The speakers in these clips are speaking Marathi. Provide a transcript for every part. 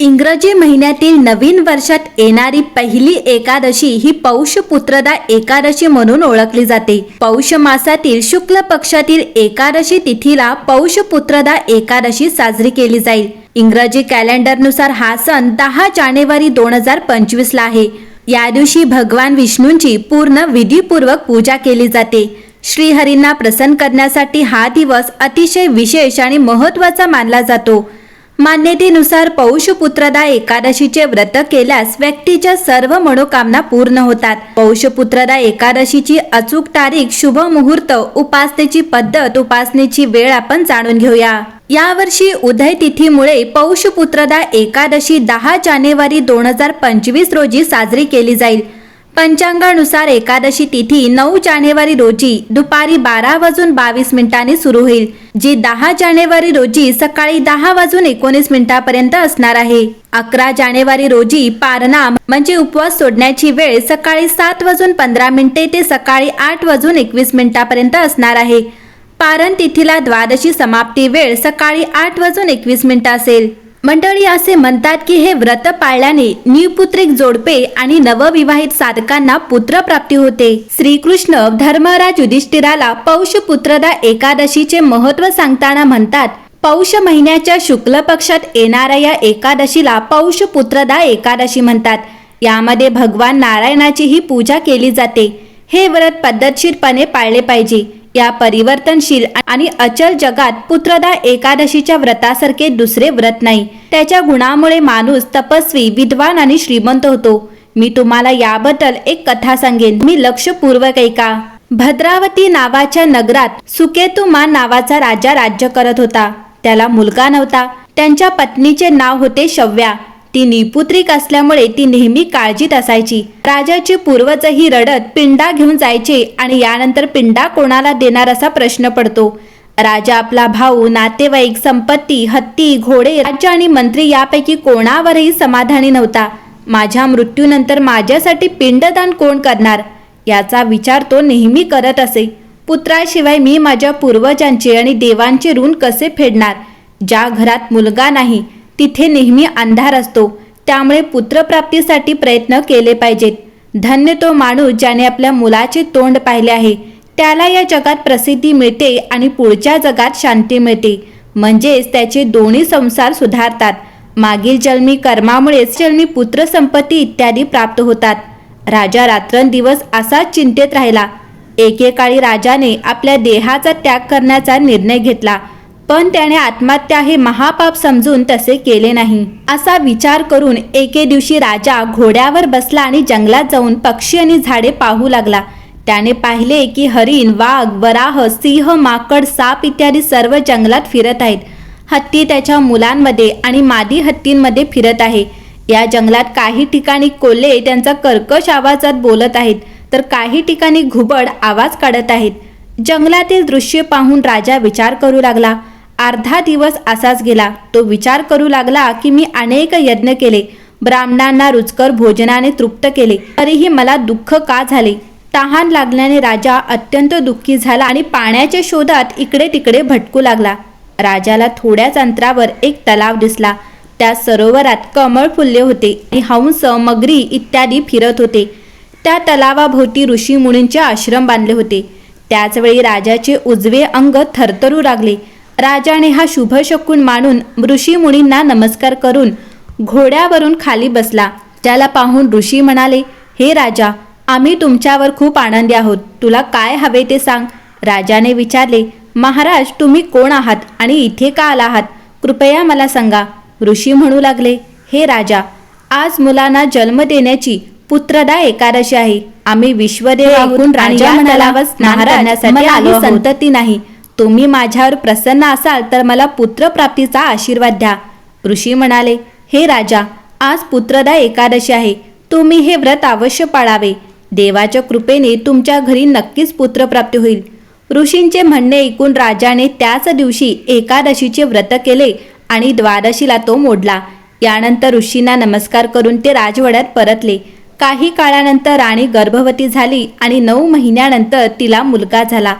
इंग्रजी महिन्यातील नवीन वर्षात येणारी पहिली एकादशी ही पौष पुत्रदा एकादशी म्हणून ओळखली जाते. पौष मासातील शुक्ल पक्षातील एकादशी तिथीला पौष पुत्रदा एकादशी साजरी केली जाईल. इंग्रजी कॅलेंडरनुसार हा सण दहा जानेवारी दोन हजार पंचवीस ला आहे. या दिवशी भगवान विष्णूंची पूर्ण विधीपूर्वक पूजा केली जाते. श्रीहरींना प्रसन्न करण्यासाठी हा दिवस अतिशय विशेष आणि महत्त्वाचा मानला जातो. मान्यतेनुसार पौषपुत्रदा एकादशीचे व्रत केल्यास व्यक्तीच्या सर्व मनोकामना पूर्ण होतात. पौषपुत्रदा एकादशीची अचूक तारीख शुभ मुहूर्त उपासनेची पद्धत उपासनेची वेळ आपण जाणून घेऊया. यावर्षी उदय तिथीमुळे पौषपुत्रदा एकादशी दहा जानेवारी दोन हजार पंचवीस रोजी साजरी केली जाईल. पंचांगानुसार एकादशी तिथी नऊ जानेवारी रोजी दुपारी बारा वाजून बावीस मिनिटांनी सुरू होईल जी दहा जानेवारी रोजी सकाळी दहा वाजून एकोणीस मिनिटापर्यंत असणार आहे. अकरा जानेवारी रोजी पारणा म्हणजे उपवास सोडण्याची वेळ सकाळी सात वाजून पंधरा मिनिटे ते सकाळी आठ वाजून एकवीस मिनिटापर्यंत असणार आहे. पारण तिथीला द्वादशी समाप्ती वेळ सकाळी आठ वाजून एकवीस मिनिटं असेल. मंडळी असे म्हणतात की हे व्रत पाळल्याने निपुत्रिक जोडपे आणि नवविवाहित साधकांना पुत्र प्राप्ती होते. श्रीकृष्ण धर्मराज युधिष्ठिराला पौष पुत्रदा एकादशीचे महत्त्व सांगताना म्हणतात पौष महिन्याच्या शुक्ल पक्षात येणाऱ्या या एकादशीला पौष पुत्रदा एकादशी म्हणतात. यामध्ये भगवान नारायणाचीही पूजा केली जाते. हे व्रत पद्धतशीरपणे पाळले पाहिजे. या परिवर्तनशील आणि अचल जगात पुत्रदा एकादशीच्या व्रतासारखे दुसरे व्रत नाही. त्याच्या गुणामुळे माणूस तपस्वी विद्वान आणि श्रीमंत होतो. मी तुम्हाला याबद्दल एक कथा सांगेन. मी लक्षपूर्वक ऐका. भद्रावती नावाच्या नगरात सुकेतुमान नावाचा राजा राज्य करत होता. त्याला मुलगा नव्हता. त्यांच्या पत्नीचे नाव होते शव्या. ती निपुत्रिक असल्यामुळे ती नेहमी काळजीत असायची. राजाचे पूर्वजही रडत पिंडा घेऊन जायचे आणि यानंतर पिंडा कोणाला देणार असा प्रश्न पडतो. राजा आपला भाऊ नातेवाईक संपत्ती हत्ती घोडे राज्य आणि मंत्री यापैकी कोणावरही समाधानी नव्हता. माझ्या मृत्यूनंतर माझ्यासाठी पिंडदान कोण करणार? याचा विचार तो नेहमी करत असे. पुत्राशिवाय मी माझ्या पूर्वजांचे आणि देवांचे ऋण कसे फेडणार? ज्या घरात मुलगा नाही तिथे नेहमी अंधार असतो. त्यामुळे पुत्रप्राप्तीसाठी प्रयत्न केले पाहिजेत. धन्य तो माणूस ज्याने आपल्या मुलाचे तोंड पाहिले आहे. त्याला या जगात प्रसिद्धी मिळते आणि पुढच्या जगात शांती मिळते. म्हणजेच त्याचे दोन्ही संसार सुधारतात. मागील जन्मी कर्मामुळेच जन्मी पुत्रसंपत्ती इत्यादी प्राप्त होतात. राजा रात्रंदिवस असाच चिंतेत राहिला. एकेकाळी राजाने आपल्या देहाचा त्याग करण्याचा निर्णय घेतला. पण त्याने आत्महत्या हे महापाप समजून तसे केले नाही. असा विचार करून एके दिवशी राजा घोड्यावर बसला आणि जंगलात जाऊन पक्षी आणि झाडे पाहू लागला. त्याने पाहिले की हरिण वाघ वराह सिंह माकड साप इत्यादी सर्व जंगलात फिरत आहेत. हत्ती त्याच्या मुलांमध्ये आणि मादी हत्तींमध्ये फिरत आहे. या जंगलात काही ठिकाणी कोल्हे त्यांचा कर्कश आवाजात बोलत आहेत तर काही ठिकाणी घुबड आवाज काढत आहेत. जंगलातील दृश्य पाहून राजा विचार करू लागला. अर्धा दिवस असाच गेला. तो विचार करू लागला की मी अनेक यज्ञ केले. ब्राह्मणांना रुचकर भोजनाने तृप्त केले. तरीही मला दुःख का झाले? तहान लागल्याने राजा अत्यंत दुःखी झाला आणि पाण्याच्या शोधात इकडे तिकडे भटकू लागला. राजाला थोड्याच अंतरावर एक तलाव दिसला. त्या सरोवरात कमळ फुलले होते आणि हंस मगरी इत्यादी फिरत होते. त्या तलावाभोवती ऋषी मुनींचे आश्रम बांधले होते. त्याचवेळी राजाचे उजवे अंग थरथरू लागले. राजाने हा शुभ शकून मानून ऋषी मुनींना नमस्कार करून घोड्यावरून खाली बसला. त्याला पाहून ऋषी म्हणाले हे राजा आम्ही तुमच्यावर खूप आनंदी आहोत. तुला काय हवे ते सांग. राजाने विचारले महाराज तुम्ही कोण आहात आणि इथे का आला आहात? कृपया मला सांगा. ऋषी म्हणू लागले हे राजा आज मुलांना जन्म देण्याची पुत्रदा एकादशी आहे. आम्ही विश्वदेव स्नान करण्यासाठी आलो आहोत. संतती नाही. तुम्ही माझ्यावर प्रसन्न असाल तर मला पुत्रप्राप्तीचा आशीर्वाद द्या. ऋषी म्हणाले हे राजा आज पुत्रदा एकादशी आहे. तुम्ही हे व्रत अवश्य पाळावे. देवाच्या कृपेने तुमच्या घरी नक्कीच पुत्रप्राप्ती होईल. ऋषींचे म्हणणे ऐकून राजाने त्याच दिवशी एकादशीचे व्रत केले आणि द्वादशीला तो मोडला. यानंतर ऋषींना नमस्कार करून ते राजवाड्यात परतले. काही काळानंतर राणी गर्भवती झाली आणि नऊ महिन्यानंतर तिला मुलगा झाला.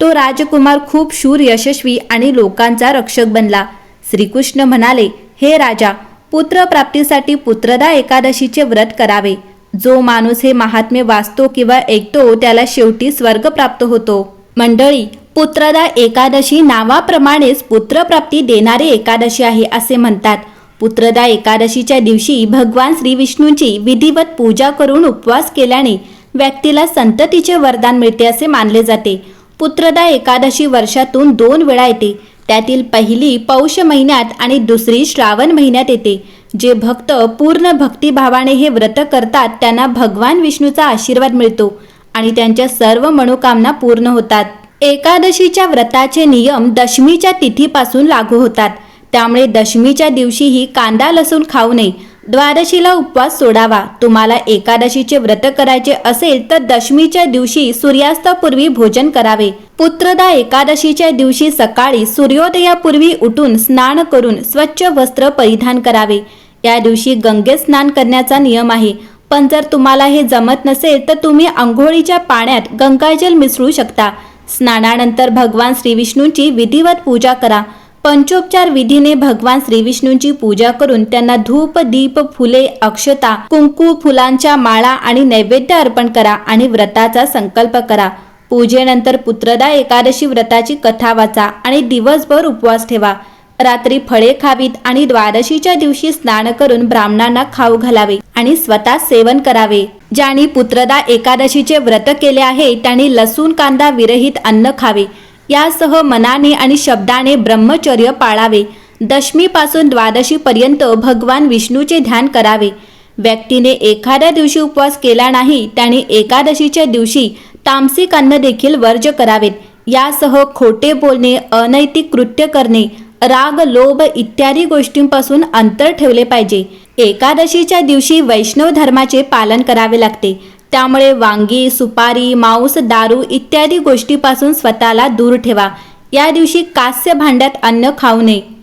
तो राजकुमार खूप शूर यशस्वी आणि लोकांचा रक्षक बनला. श्रीकृष्ण म्हणाले हे राजा पुत्रप्राप्तीसाठी पुत्रदा एकादशीचे व्रत करावे. जो माणूस हे महात्म्य वाचतो किंवा ऐकतो त्याला शेवटी स्वर्ग प्राप्त होतो. मंडळी पुत्रदा एकादशी नावाप्रमाणेच पुत्रप्राप्ती देणारी एकादशी आहे असे म्हणतात. पुत्रदा एकादशीच्या दिवशी भगवान श्री विष्णूंची विधिवत पूजा करून उपवास केल्याने व्यक्तीला संततीचे वरदान मिळते असे मानले जाते. पुत्रदा एकादशी वर्षातून दोन वेळा येते. त्यातील पहिली पौष महिन्यात आणि दुसरी श्रावण महिन्यात येते. जे भक्त पूर्ण भक्तिभावाने हे व्रत करतात त्यांना भगवान विष्णूचा आशीर्वाद मिळतो आणि त्यांच्या सर्व मनोकामना पूर्ण होतात. एकादशीच्या व्रताचे नियम दशमीच्या तिथीपासून लागू होतात. त्यामुळे दशमीच्या दिवशीही कांदा लसूण खाऊ नये. द्वादशीला उपवास सोडावा. तुम्हाला एकादशीचे व्रत करायचे असेल तर दशमीच्या दिवशी सूर्यास्तापूर्वी भोजन करावे. पुत्रदा एकादशीच्या दिवशी सकाळी सूर्योदयापूर्वी उठून स्नान करून स्वच्छ वस्त्र परिधान करावे. या दिवशी गंगेत स्नान करण्याचा नियम आहे. पण जर तुम्हाला हे जमत नसेल तर तुम्ही आंघोळीच्या पाण्यात गंगाजल मिसळू शकता. स्नानानंतर भगवान श्रीविष्णूंची विधिवत पूजा करा. पंचोपचार विधीने भगवान श्रीविष्णूंची पूजा करून त्यांना धूप दीप फुले अक्षता कुंकू फुलांच्या माळा आणि नैवेद्य अर्पण करा आणि व्रताचा संकल्प करा. पूजेनंतर पुत्रदा एकादशी व्रताची कथा वाचा आणि दिवसभर उपवास ठेवा. रात्री फळे खावीत आणि द्वादशीच्या दिवशी स्नान करून ब्राह्मणांना खाऊ घालावे आणि स्वतः सेवन करावे. ज्यांनी पुत्रदा एकादशीचे व्रत केले आहे त्यांनी लसूण कांदा विरहित अन्न खावे. यासह मनाने आणि शब्दाने ब्रह्मचर्य पाळावे. दशमीपासून द्वादशीपर्यंत भगवान विष्णूचे ध्यान करावे. व्यक्तीने एखाद्या दिवशी उपवास केला नाही त्याने एकादशीच्या दिवशी तामसिक अन्न देखील वर्ज करावेत. यासह खोटे बोलणे अनैतिक कृत्य करणे राग लोभ इत्यादी गोष्टींपासून अंतर ठेवले पाहिजे. एकादशीच्या दिवशी वैष्णव धर्माचे पालन करावे लागते. त्यामुळे वांगी सुपारी मांस दारू इत्यादी गोष्टीपासून स्वतःला दूर ठेवा. या दिवशी कास्य भांड्यात अन्न खाऊ नये.